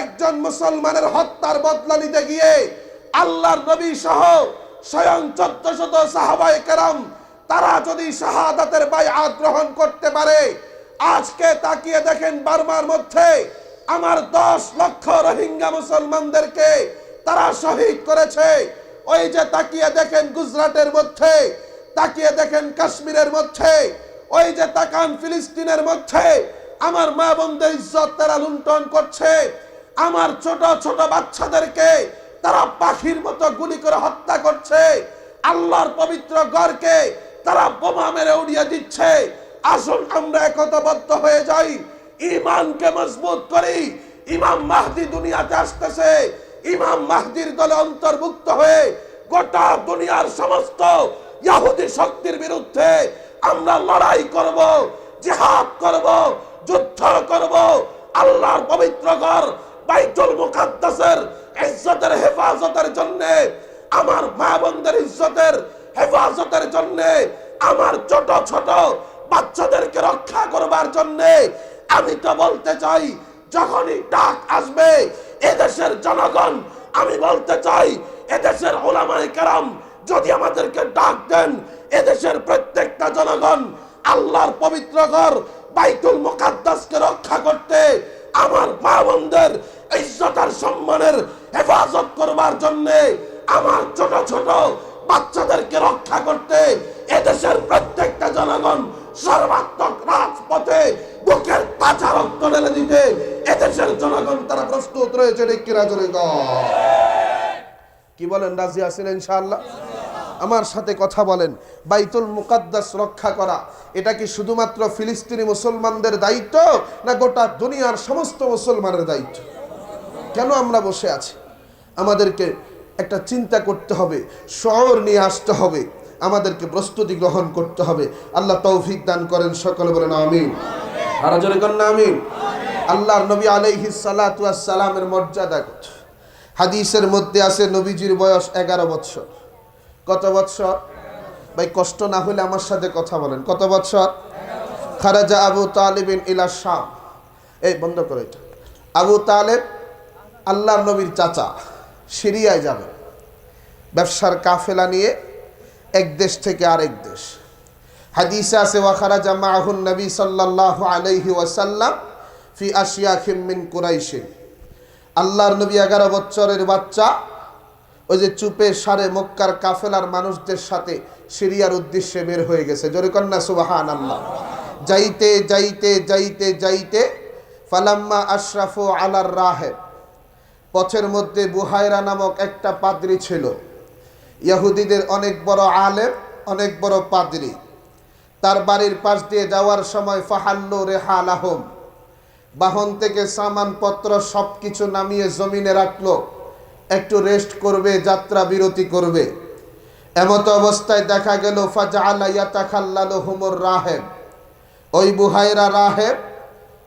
একজন মুসলমানের হত্যার বদলা নিতে গিয়ে আল্লাহর নবী সহ স্বয়ং চোদ্দ শত সাহাবাই কেরাম, তারা যদি শাহাদাতের বাইআত গ্রহণ করতে পারে, আজকে তাকিয়ে দেখেন বার্মার মধ্যে আমার দশ লক্ষ রোহিঙ্গা মুসলমানদেরকে তারা শহীদ করেছে। ওই যে তাকিয়ে দেখেন গুজরাটের মধ্যে, তাকিয়ে দেখেন কাশ্মীরের মধ্যে, ওই যে তাকান ফিলিস্তিনের মধ্যে, আমার মা বোনদের ইজ্জত তারা লুণ্ঠন করছে। আমার ছোট ছোট বাচ্চাদেরকে তারা পাখির মতো গুলি করে হত্যা করছে। আল্লাহর পবিত্র গড়কে তারা বোমা মেরে উড়িয়ে দিচ্ছে। আসুন আমরা একতাবদ্ধ হয়ে যাই। ইমানকে মজবুত করি। ইমাম মাহদি দুনিয়াতে আসতেছে। ইমাম মাহদির দলে অন্তর্ভুক্ত হয়ে গোটা দুনিয়ার সমস্ত ইয়াহুদি শক্তির বিরুদ্ধে আমরা লড়াই করব, জিহাদ করব, যুদ্ধ করব। আল্লাহর পবিত্র ঘর বাইতুল মুকাদ্দাসের ইজ্জতের হেফাজতের জন্য, আমার মা বোনদের ইজ্জতের হেফাজতের জন্য, আমার ছোট ছোট বাচ্চাদেরকে রক্ষা করবার জন্য, আমি তো বলতে চাই, যখনই ডাক আসবে, এদেশের জনগণ, আমি বলতে চাই, এদেশের ওলামাই কারাম যদি আমাদেরকে ডাক দেন, এদেশের প্রত্যেকটা জনগণ আল্লাহর পবিত্র ঘর বাইতুল মুকাদ্দাসকে রক্ষা করতে, আমার মা বোনদের ইজ্জত আর সম্মানের হেফাজত করবার জন্য আমার ছোট ছোট বাচ্চাদেরকে রক্ষা করতে এদেশের প্রত্যেকটা জনগণ সর্বাত্মক রাজপথে বুকের তাজা রক্ত ঢেলে দিতে এদেশের জনগণ তারা প্রস্তুত রয়েছে কিনা জোরে? কি বলেন, রাজি আছেন ইনশাআল্লাহ আমার সাথে কথা বলেন, বাইতুল মুকাদ্দাস রক্ষা করা, এটা কি শুধুমাত্র ফিলিস্তিনি মুসলমানদের দায়িত্ব না গোটা দুনিয়ার সমস্ত মুসলমানের দায়িত্ব কেন আমরা বসে আছি? আমাদেরকে একটা চিন্তা করতে হবে, শহর নিয়ে আসতে হবে, আমাদেরকে প্রস্তুতি গ্রহণ করতে হবে। আল্লাহ তৌফিক দান করেন, সকলে বলেন আমিন। আর আল্লাহর নবী আলাইহি সালাতু সালামের মর্যাদা কত? হাদিসের মধ্যে আছে নবীজির বয়স এগারো বৎসর কত বৎসর ভাই, কষ্ট না হলে আমার সাথে কথা বলেন। কত বৎসর খারাজা আবু তালিবিন ইলা শাম। এই, বন্ধ করে এটা। আবু তালেব আল্লাহর নবীর চাচা, সিরিয়ায় যাবে। ব্যবসার কাফেলা নিয়ে এক দেশ থেকে আরেক দেশ। হাদিসে আছে ওয়াখারা জামা মাহুন নবী সাল্লাল্লাহু আলাইহি ওয়াসাল্লাম ফি আসিয়া খিমিন কুরাইশিন। আল্লাহর নবী এগারো বছরের বাচ্চা, ওই যে চুপে সারে মক্কার কাফেলার মানুষদের সাথে সিরিয়ার উদ্দেশ্যে বের হয়ে গেছে। জোরে কন্যা সুবাহান আল্লাহ যাইতে যাইতে যাইতে যাইতে, ফালাম্মা আশরাফ আলার রাহেব পথের মধ্যে বুহাইরা নামক একটা পাদ্রি ছিল। ইহুদিদের অনেক বড় আলেম, অনেক বড় পাদ্রি। তার বাড়ির পাশ দিয়ে যাওয়ার সময় ফাহাল্লু রেহাল আহম বাহন থেকে সামানপত্র সব কিছু নামিয়ে জমিনে রাখল। একটু রেস্ট করবে, যাত্রা বিরতি করবে। এমত অবস্থায় দেখা গেল ফাজা আলাইয়াতাখাল্লাল হুমর রাহেব। ওই বুহাইরা রাহেব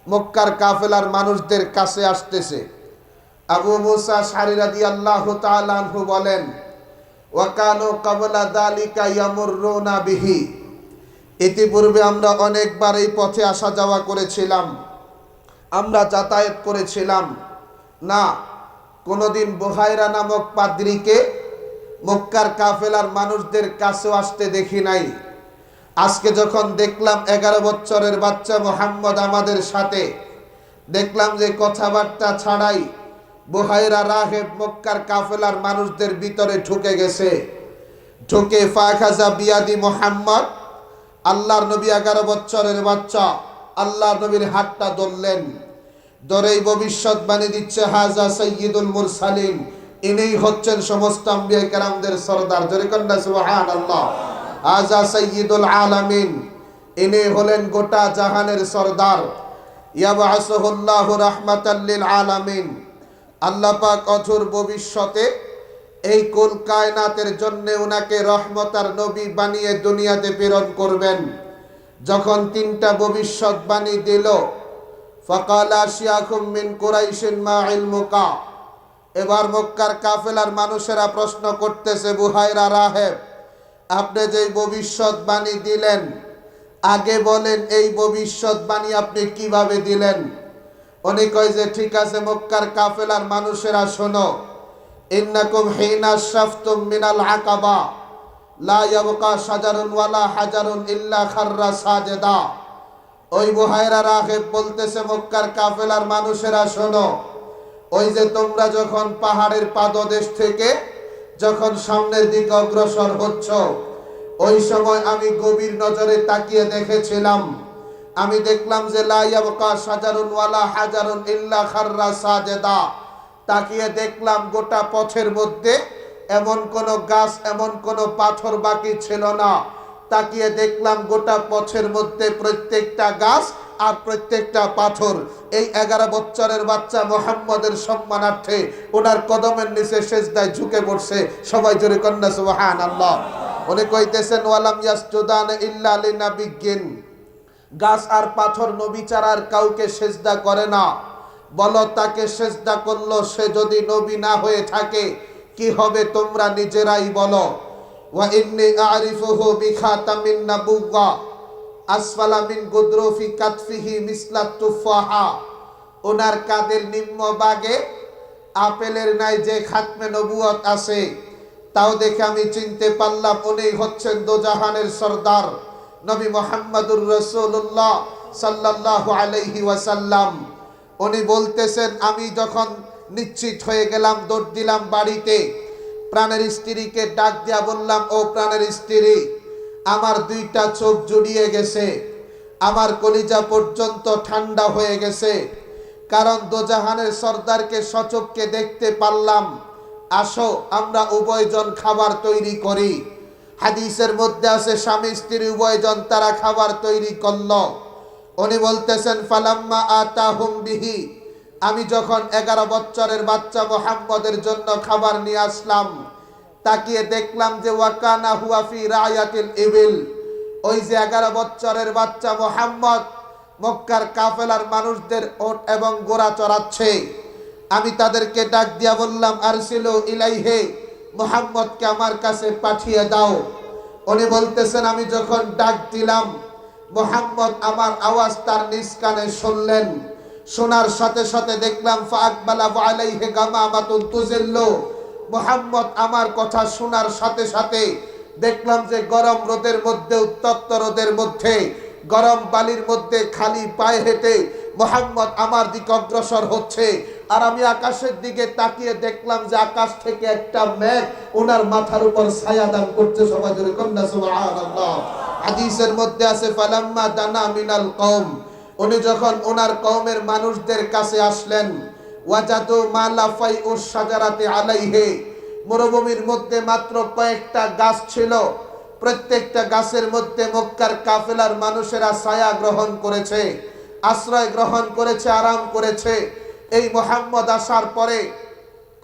মক্কার কাফেলার মানুষদের কাছে আসতেছে। আবু মুসা শারিরাদি আল্লাহ তাআলাহু বলেন, ওয়াকানু কাবলা দালিকা ইয়ামুররুনা বিহি। ইতিপূর্বে আমরা অনেকবার এই পথে আসা যাওয়া করেছিলাম, আমরা যাতায়াত করেছিলাম। না, কোনোদিন বোহাইরা নামক পাদ্রিকে মক্কার কাফেলার মানুষদের কাছেও আসতে দেখি নাই। আজকে যখন দেখলাম এগারো বছরের বাচ্চা মোহাম্মদ আমাদের সাথে, দেখলাম যে কথাবার্তা ছাড়াই বোহাইরা, রাহেব, মক্কার, কাফেলার মানুষদের ভিতরে ঢুকে গেছে। ঢুকে ফাখাজা বিয়াদি মোহাম্মদ, আল্লাহর নবী এগারো বছরের বাচ্চা, আল্লাহর নবীর হাতটা ধরলেন। ধরেই ভবিষ্যৎবাণী দিচ্ছে, হাজা সৈয়দুল মুরসালিন ইনি হচ্ছেন সমস্ত আম্বিয়া কেরামদের সরদার। জোরে কন্যা সুবহান আল্লাহ হাজা সৈয়দুল আলামিন ইনি হলেন গোটা জাহানের সরদার। ইয়াবাসুল্লাহ রাহমাতাল্লিল আলামিন। আল্লাহ পাক অঝুর ভবিষ্যতে এই কুল কায়নাতের জন্য ওনাকে রহমতার নবী বানিয়ে দুনিয়াতে প্রেরণ করবেন? যখন তিনটা ভবিষ্যৎবাণী দিল, ফকাল আশিয়াকুম মিন কুরাইশিন মা ইলমুকা। এবার মক্কার কাফেলার মানুষেরা প্রশ্ন করতেছে, বুহাইরা রাহেব, আপনি যে ভবিষ্যৎবাণী দিলেন, আগে বলেন এই ভবিষ্যৎবাণী আপনি কীভাবে দিলেন? উনি কয় যে, ঠিক আছে, মক্কার কাফেলার মানুষেরা শোনো। ইন্নাকুম হিনা শাফতুম মিনাল আকাবা। লা ইয়াবকা শাজারুন ওয়ালা হাজারুন ইল্লা খাররা সাজেদা। ওই বুহাইরা রাহেব বলতেছে, মক্কার কাফেলার মানুষেরা শোনো, ওই যে তোমরা যখন পাহাড়ের পাদদেশ থেকে যখন সামনের দিকে অগ্রসর হচ্ছ, ওই সময় আমি গভীর নজরে তাকিয়ে দেখেছিলাম। আমি দেখলাম যে হাজারুন সাজেদা। তাকিয়ে দেখলাম গোটা পথের মধ্যে এমন কোন গাছ, এমন কোন পাথর বাকি ছিল না। তাকিয়ে দেখলাম গোটা পথের মধ্যে প্রত্যেকটা গাছ আর প্রত্যেকটা পাথর। এই এগারো বছরের বাচ্চা মোহাম্মদের সম্মানার্থে ওনার কদমের নিচে শেষদায় ঝুঁকে পড়ছে। সবাই জোরে কন্যা সুবহান আল্লাহ উনি কইতেছেন, ওয়ালাম ইয়াসজুদান ইল্লা লিনাবিগিন গাছ আর পাথর নবী চারার কাউকে সেজদা করে না। বলো, তাকে সেজদা করল সে যদি নবী না হয়ে থাকে, কি হবে তোমরা নিজেরাই বলো। ওয়া ইন্নী আরিফুহু বিখাতামিন নাবুওয়া, আসফালা মিন গুদরফি কাতফিহি মিসলাত তুফাহা ওনার কাদের নিম্ন বাগে, আপেলের নাই যে খাতমে নবুয়ত আছে, তাও দেখে আমি চিনতে পারলাম উনি হচ্ছেন দোজাহানের সর্দার। নবী মোহাম্মদুর রসুল্লাহ সাল্লাল্লাহু আলাইহি ওয়াসাল্লাম। উনি বলতেছেন, আমি যখন নিশ্চিত হয়ে গেলাম, দৌড় দিলাম বাড়িতে, প্রাণের স্ত্রীকে ডাক দিয়া বললাম, ও প্রাণের স্ত্রী, আমার দুইটা চোখ জুড়িয়ে গেছে, আমার কলিজা পর্যন্ত ঠান্ডা হয়ে গেছে, কারণ দোজাহানের সর্দারকে সচককে দেখতে পারলাম। আসো, আমরা উভয়জন খাবার তৈরি করি। হাদিসের মধ্যে আছে, স্বামী, স্ত্রী উভয়জন তারা খাবার তৈরি করল। উনি বলতেছেন, ফালাম্মা আতা বিহি। আমি যখন এগারো বছরের বাচ্চা মোহাম্মদের জন্য খাবার নিয়ে আসলাম, তাকিয়ে দেখলাম যে, ওয়াকানা হুয়াফি রায়াতিল ইবিল। ওই যে এগারো বছরের বাচ্চা মোহাম্মদ, মক্কার কাফেলার মানুষদের ওট এবং গোড়া চড়াচ্ছে। আমি তাদেরকে ডাক দিয়া বললাম আর ছিল ইলাইহে। মোহাম্মদকে আমার কাছে পাঠিয়ে দাও। উনি বলতেছেন, আমি যখন ডাক দিলাম, মোহাম্মদ আমার আওয়াজ তার নিজ কানে শুনলেন। শোনার সাথে সাথে দেখলাম ফাকবালা আলাইহে গামা মাতুন তুজিল্লো। মোহাম্মদ আমার কথা শোনার সাথে সাথে দেখলাম যে গরম রোদের মধ্যে, উত্তপ্ত রোদের মধ্যে, গরম বালির মধ্যে খালি পায়ে হেঁটে মোহাম্মদ আমার দিকে অগ্রসর হচ্ছে। আর আমি আকাশের দিকে তাকিয়ে দেখলাম যে আকাশ থেকে একটা মেঘ ওনার মাথার উপর ছায়া দান করছে সবাই ধরে কন্যা সুবহানাল্লাহ। হাদিসের মধ্যে আছে, ফালাম্মা দানা মিনাল কওম। উনি যখন ওনার কওমের মানুষদের কাছে আসলেন, ওয়াজাদু মালাফাই ও সাজারাতে আলাইহে, মরুভূমির মধ্যে মাত্র কয়েকটা গাছ ছিল। প্রত্যেকটা গাছের মধ্যে মক্কার কাফেলার মানুষেরা ছায়া গ্রহণ করেছে, আশ্রয় গ্রহণ করেছে, আরাম করেছে। এই মোহাম্মদ আসার পরে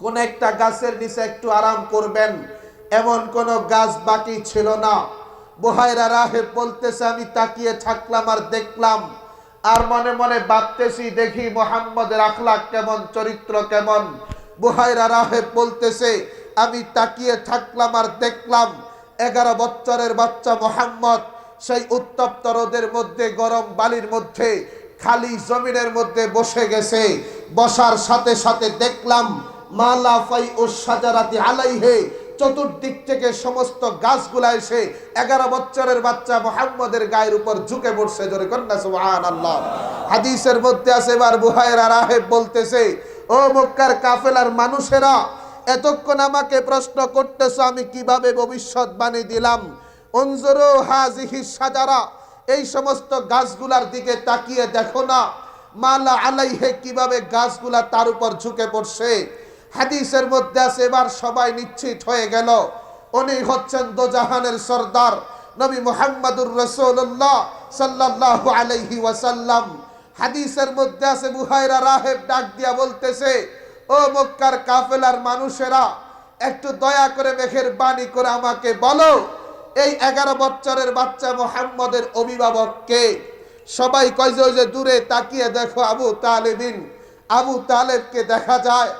কোন একটা গাছের নিচে একটু আরাম করবেন, এমন কোন গাছ বাকি ছিল না। বুহাইরা রাহেব বলতেছে, আমি তাকিয়ে থাকলাম আর দেখলাম। আর মনে মনে ভাবতেছি, দেখি মোহাম্মদের আখলাক কেমন, চরিত্র কেমন? বুহাইরা রাহেব বলতেছে, আমি তাকিয়ে থাকলাম আর দেখলাম, এগারো বছরের বাচ্চা মোহাম্মদ সেই উত্তপ্ত রোদের মধ্যে, গরম বালির মধ্যে খালি জমিনের মধ্যে বসে গেছে। বসার সাথে সাথে দেখলাম, মালা ফাই ও সাজারাতি আলাইহে, চতুর্দিক থেকে সমস্ত গাছগুলা এসে এগারো বছরের বাচ্চা মোহাম্মদের গায়ের উপর ঝুঁকে পড়ছে, জোরে কন্যা সুবহান আল্লাহ হাদিসের মধ্যে আছে, এবার বুহায়রা রাহেব বলতেছে, ও মক্কার কাফেলার মানুষেরা, এতক্ষণ আমাকে প্রশ্ন করতেছ আমি কীভাবে ভবিষ্যৎবাণী দিলাম? অঞ্জরো হাজিহি সাজারা এই সমস্ত গাছগুলার দিকে তাকিয়ে দেখো না। মালা আলাইহে কীভাবে গাছগুলা তার উপর ঝুঁকে পড়ছে। হাদিসের মধ্যে আছে, এবার সবাই নিশ্চিত হয়ে গেল। উনি হচ্ছেন দোজাহানের সর্দার, নবী মুহাম্মাদুর রসুল্লাহ সাল্লাল্লাহু আলাইহি ওয়াসাল্লাম। হাদিসের মধ্যে আছে, বুহাইরা রাহেব ডাক দিয়া বলতেছে, ও মক্কার কাফেলার মানুষেরা, একটু দয়া করে মেঘের বাণী করে আমাকে বলো। এই এগারো বছরের বাচ্চা মোহাম্মদের অভিভাবককে সবাই কয় যে, ওই যে দূরে তাকিয়ে দেখো আবু তালেবিন। আবু তালেবকে দেখা যায়।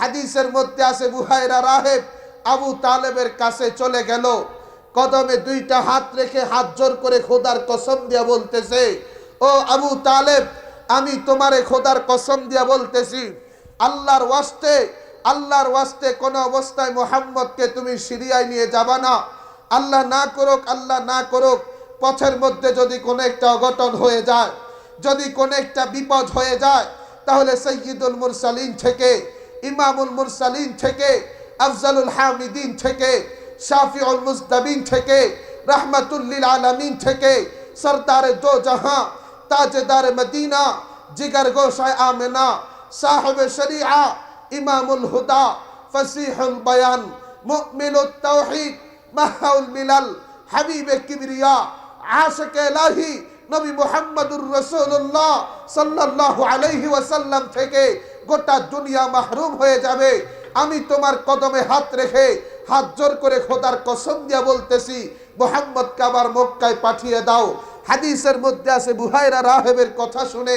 হাদিসের মধ্যে আছে, বুহাইরা রাহেব আবু তালেবের কাছে চলে গেল। কদমে দুইটা হাত রেখে হাত জোর করে খোদার কসম দিয়া বলতেছে, ও আবু তালেব, আমি তোমারে খোদার কসম দিয়া বলতেছি, আল্লাহর ওয়াস্তে আল্লাহর ওয়াস্তে কোনো অবস্থায় মোহাম্মদকে তুমি সিরিয়ায় নিয়ে যাবা না। আল্লাহ না করুক, আল্লাহ না করুক, পথের মধ্যে যদি কোনো একটা অঘটন হয়ে যায়, যদি কোনো একটা বিপদ হয়ে যায়, তাহলে সৈয়দুল মুরসালিন থেকে, ইমামুল মুরসালিন থেকে, আফজালুল হামিদিন থেকে, শাফিউল মুস্তাবিন থেকে, রহমাতুল্লিল আলামিন থেকে, সরদারে দো জাহাঁ তাজদার মদিনা, জিগর গোশায় আমেনা, সাহেব শরিয়া, ইমামুল হুদা, ফসিহুল বয়ান, মুমিনুত তাওহীদ মাহাউল মিলাল হাবিবে কিবরিয়া, আশিক ইলাহি নবী মুহাম্মদুর রাসূলুল্লাহ সাল্লাল্লাহু আলাইহি ওয়াসাল্লাম থেকে গোটা দুনিয়া মাহরুম হয়ে যাবে। আমি তোমার কদমে হাত রেখে হাত জোর করে খোদার কসম দিয়া বলতেছি মোহাম্মদ কাবার মক্কায় পাঠিয়ে দাও। হাদিসের মধ্যে আছে বুহাইরা রাহেবের কথা শুনে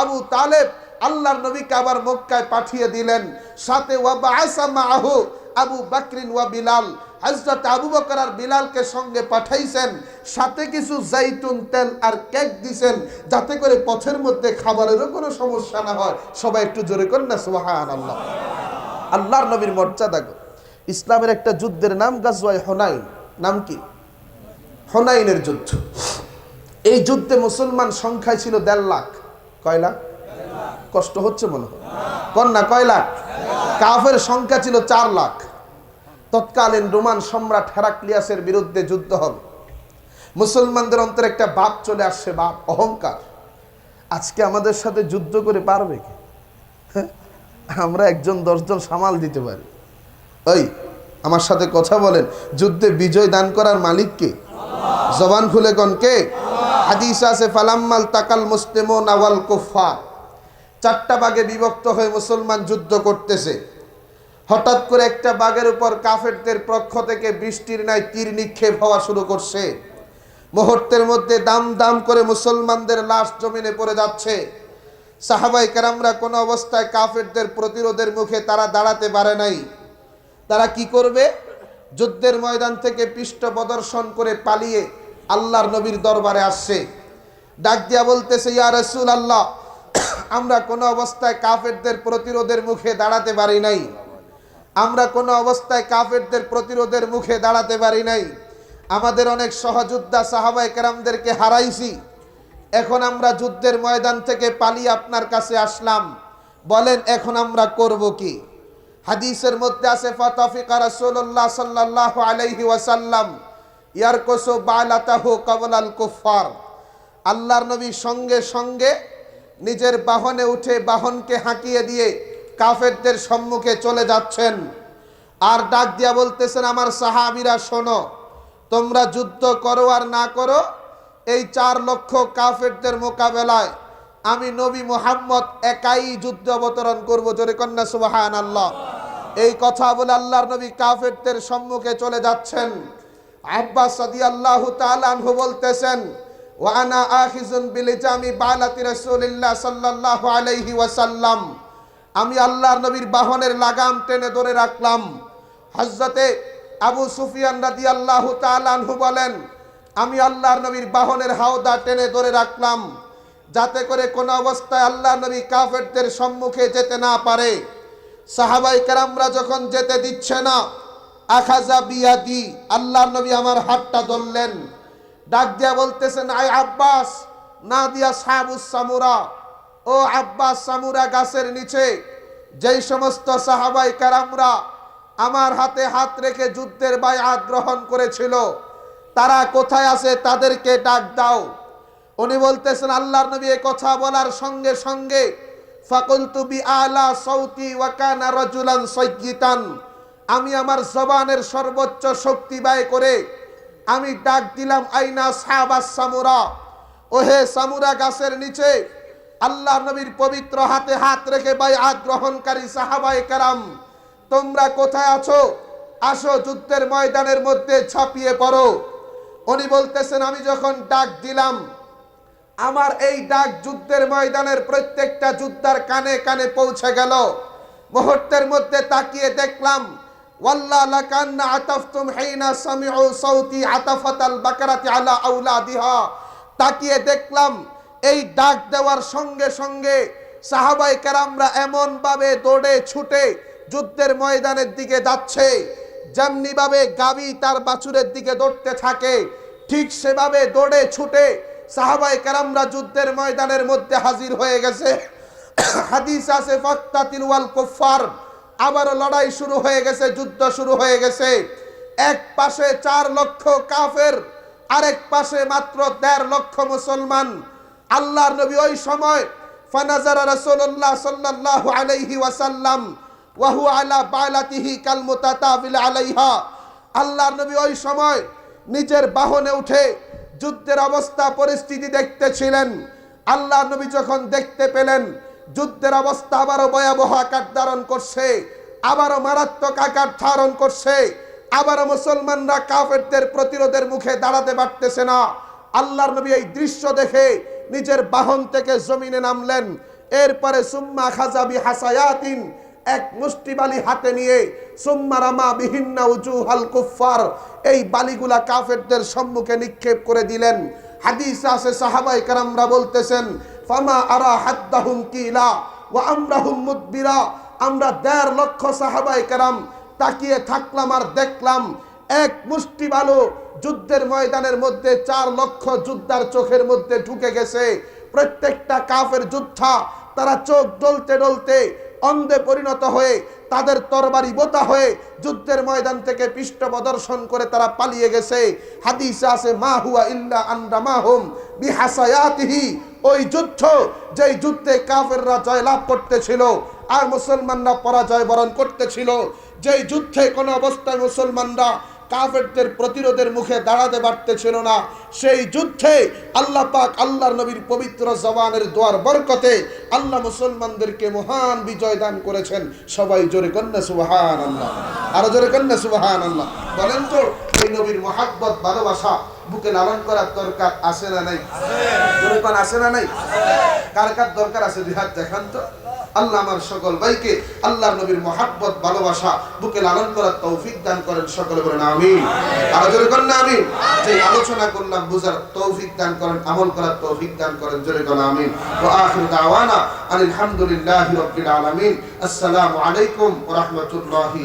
আবু তালেব আল্লাহর নবীকে আবার মক্কায় পাঠিয়ে দিলেন। সাথে ওয়াবা আসা মাহু আবু বাকরিন ওয়া বিলাল। হজরত আবু বকর আর বিলালকে সঙ্গে পাঠাইছেন, সাথে কিছু জাইতুন, তেল আর কেক দিছেন, যাতে করে পথের মধ্যে খাবারেরও কোনো সমস্যা না হয়। সবাই একটু জোরে করেন না সুবহান আল্লাহ আল্লাহর নবীর মর্যাদা গো। ইসলামের একটা যুদ্ধের নাম গাজওয়াই হনাইন। নাম কি? হনাইনের যুদ্ধ। এই যুদ্ধে মুসলমান সংখ্যায় ছিল দেড় লাখ। কয় লাখ? কষ্ট হচ্ছে মনে হয়। কন্যা কয় লাখ? কাফের সংখ্যা ছিল চার লাখ। তৎকালীন রোমান সম্রাট হেরাক্লিয়াসের বিরুদ্ধে যুদ্ধ হল। মুসলমানদের অন্তরে একটা বাপ চলে আসছে বাপ অহংকার। আজকে আমাদের সাথে যুদ্ধ করে পারবে কি? হ্যাঁ? আমরা একজন, দশজন সামাল দিতে পারি। ওই আমার সাথে কথা বলেন। যুদ্ধে বিজয় দান করার মালিক কে? জবান খুলে কন কে? হাদিস আছে, ফালাম্মাল তাকাল মুসলিম নাওয়াল কুফার চারটা বাগে বিভক্ত হয়ে মুসলমান যুদ্ধ করতেছে। হঠাৎ করে একটা বাগের উপর কাফেরদের পক্ষ থেকে বৃষ্টির ন্যায় তীর নিক্ষেপ হওয়া শুরু করছে। মুহূর্তের মধ্যে দাম দাম করে মুসলমানদের লাশ জমিনে পড়ে যাচ্ছে। সাহাবাই কেরামরা কোনো অবস্থায় কাফেরদের প্রতিরোধের মুখে তারা দাঁড়াতে পারে নাই। তারা কি করবে? যুদ্ধের ময়দান থেকে পৃষ্ঠ প্রদর্শন করে পালিয়ে আল্লাহর নবীর দরবারে আসছে। ডাক দিয়া বলতেছে, ইয়া রসুল আল্লাহ আমরা কোনো অবস্থায় কাফেরদের প্রতিরোধের মুখে দাঁড়াতে পারি নাই। আমরা কোনো অবস্থায় কাফেরদের প্রতিরোধের মুখে দাঁড়াতে পারি নাই। আমাদের অনেক সহযোদ্ধা সাহাবাই কেরামদেরকে হারাইছি। এখন আমরা যুদ্ধের ময়দান থেকে পালিয়ে আপনার কাছে আসলাম। বলেন, এখন আমরা করব কি? হাদিসের মধ্যে আছে, ফাতাফিকা রাসূলুল্লাহ সাল্লাল্লাহু আলাইহি ওয়াসাল্লাম, ইয়ারকুসু বালাতাহু কাবলাল কুফার আল্লাহর নবী সঙ্গে সঙ্গে নিজের বাহনে উঠে বাহনকে হাঁকিয়ে দিয়ে কাফেরদের সম্মুখে চলে যাচ্ছেন। আর ডাক দিয়া বলতেছেন, আমার সাহাবীরা শোনো, তোমরা যুদ্ধ করো আর না করো, এই চার লক্ষ কাফেরদের মোকাবেলায় আমি নবী মোহাম্মদ একাই যুদ্ধ অবতরণ করব। জোরে কন্যা সুবাহান আল্লাহ এই কথা বলে আল্লাহর নবী কাফেরদের সম্মুখে চলে যাচ্ছেন। আব্বাস সাদি আল্লাহ তালানহু বলতেছেন ওয়ানা আখিজুন বিলিজামি বালাতি রাসূলিল্লাহ সাল্লাল্লাহু আলাইহি ওয়াসাল্লাম। আমি আল্লাহর নবীর বাহনের লাগাম টেনে ধরে রাখলাম। হযরতে আবু সুফিয়ান রাদিয়াল্লাহু তাআলাহু বলেন, আমি আল্লাহর নবীর বাহনের হাওদা টেনে ধরে রাখলাম, যাতে করে কোনো অবস্থায় আল্লাহ নবী কাফেরদের সম্মুখে যেতে না পারে। সাহাবাই কারামরা যখন যেতে দিচ্ছে না, আখাজা বিয়াদি, আল্লাহর নবী আমার হাতটা ধরলেন। ডাক দিয়া বলতেছেন আই আব্বাস, না দিয়া সাহাবুস সামুরা। ও আব্বাস সামুরা গাছের নিচে, যেই সমস্ত সাহাবাই কারামরা আমার হাতে হাত রেখে যুদ্ধের বায়াত গ্রহণ করেছিল, তারা কোথায় আছে তাদেরকে ডাক দাও। উনি বলতেছেন, আল্লাহর নবী কথা বলার সঙ্গে সঙ্গে, ফাকুলতু বি আলা সৌতি ওয়াকানা রাজুলান সাইয়িতান আমি আমার জবানের সর্বোচ্চ শক্তি ব্যয় করে, আমি ডাক দিলাম, আইনা সাহাবাস সামুরা, ওহে সামুরা গাছের নিচে আল্লাহ নবীর পবিত্র হাতে হাত রেখে বায়াত গ্রহণকারী সাহাবায়ে কারাম, তোমরা কোথায় আছো? আসো যুদ্ধের ময়দানের মধ্যে ছাপিয়ে পড়ো। উনি বলতেছেন, আমি যখন ডাক দিলাম, আমার এই ডাক যুদ্ধের ময়দানের প্রত্যেকটা যুদ্ধার কানে কানে পৌঁছে গেল। মুহূর্তের মধ্যে তাকিয়ে দেখলাম, ওয়াল্লা লাকান্না আতাফতুম হাইনা সামিউ সাউতি আতাফাতাল বাকারাতি আলা আউলাদিহা। তাকিয়ে দেখলাম এই ডাক দেওয়ার সঙ্গে সঙ্গে সাহাবাই কেরামরা এমন ভাবে দৌড়ে, ছুটে যুদ্ধের ময়দানের দিকে যাচ্ছে। যেমনি ভাবে গাবি তার বাছুরের দিকে দৌড়তে থাকে, ঠিক সেভাবে দৌড়ে, ছুটে সাহাবাই কেরামরা যুদ্ধের ময়দানের মধ্যে হাজির হয়ে গেছে। হাদিস আছে ফাক্তা তিলওয়াল কুফার আবারও লড়াই শুরু হয়ে গেছে, যুদ্ধ শুরু হয়ে গেছে। এক পাশে চার লক্ষ কাফের, আরেক পাশে মাত্র দেড় লক্ষ মুসলমান। আল্লাহর নবী ওই সময়, ফানাজারা রাসূলুল্লাহ সাল্লাল্লাহু আলাইহি ওয়াসাল্লাম ওয়াহু আলা বালাতিহি কাল মুতাতাবিল আলাইহা। আল্লাহর নবী ওই সময় নিজের বাহনে উঠে যুদ্ধের অবস্থা, পরিস্থিতি দেখতেছিলেন। আল্লাহ নবী যখন দেখতে পেলেন, যুদ্ধের অবস্থা আবারও ভয়াবহ আকার ধারণ করছে, আবারও মারাত্মক আকার ধারণ করছে, আবারও মুসলমানরা কাফেরদের প্রতিরোধের মুখে দাঁড়াতে পারতেছে না। আল্লাহর নবী এই দৃশ্য দেখে নিজের বাহন থেকে জমিনে নামলেন। এরপরে সুম্মা খাজাবি হাসায়াতিন এক মুষ্টি বালি হাতে নিয়ে সুম্মা রামা বিহিন্না উজু হাল কুফার এই বালিগুলা কাফেরদের সম্মুখে নিক্ষেপ করে দিলেন। হাদিস আছে সাহাবাই কারামরা বলতেছেন, ফামা আরা হাদ্দাহুম কিলা ওয়া আমরাহুম মুদবিরা। আমরা দেড় লক্ষ সাহাবাই কারাম তাকিয়ে থাকলাম আর দেখলাম এক মুষ্টি বালু যুদ্ধের ময়দানের মধ্যে চার লক্ষ যোদ্ধার চোখের মধ্যে ঢুকে গেছে। প্রত্যেকটা কাফের যোদ্ধা, তারা চোখ ডলতে ডলতে অন্ধে পরিণত হয়ে, তাদের তরবারি বোতা হয়ে যুদ্ধের ময়দান থেকে পৃষ্ঠ প্রদর্শন করে তারা পালিয়ে গেছে। হাদিসে আছে, মা হুয়া ইল্লা আন্ডা মাহুম বিহাসায়াতিহি। ওই যুদ্ধ, যেই যুদ্ধে কাফেররা জয়লাভ করতেছিল আর মুসলমানরা পরাজয় বরণ করতেছিল, যেই যুদ্ধে কোনো অবস্থায় মুসলমানরা কাফেরদের প্রতিরোধের মুখে দাঁড়াতে পারতেছিল না। সেই যুদ্ধে আল্লাহ পাক আল্লাহর নবীর পবিত্র জবানের দোয়ার বরকতে আল্লাহ মুসলমানদেরকে মহান বিজয় দান করেছেন। সবাই জোরে কন্যা সুবাহান আল্লাহ আরও জোরে কন্যা সুবাহান আল্লাহ বলেন তো এই নবীর মহাব্বত ভালোবাসা বুকে লালন করার দরকার আছে না নাই? জোরে কোন আছে না নাই? কার কার দরকার আছে দুই হাত দেখান তো। আল্লাহ আমার সকল ভাইকে, আল্লাহর নবীর মহাব্বত, ভালোবাসা, বুকে লালন করার তৌফিক দান করেন সকলে বলেন আমি জোরে করেন না আমিন? যে আলোচনা করলাম বুঝার তৌফিক দান করেন, আমল করার তৌফিক দান করেন, জোরে করেন আমি ও আখির দাওয়ানা আলহামদুলিল্লাহি রাব্বিল আলামিন। আসসালামু আলাইকুম ওয়া রাহমাতুল্লাহি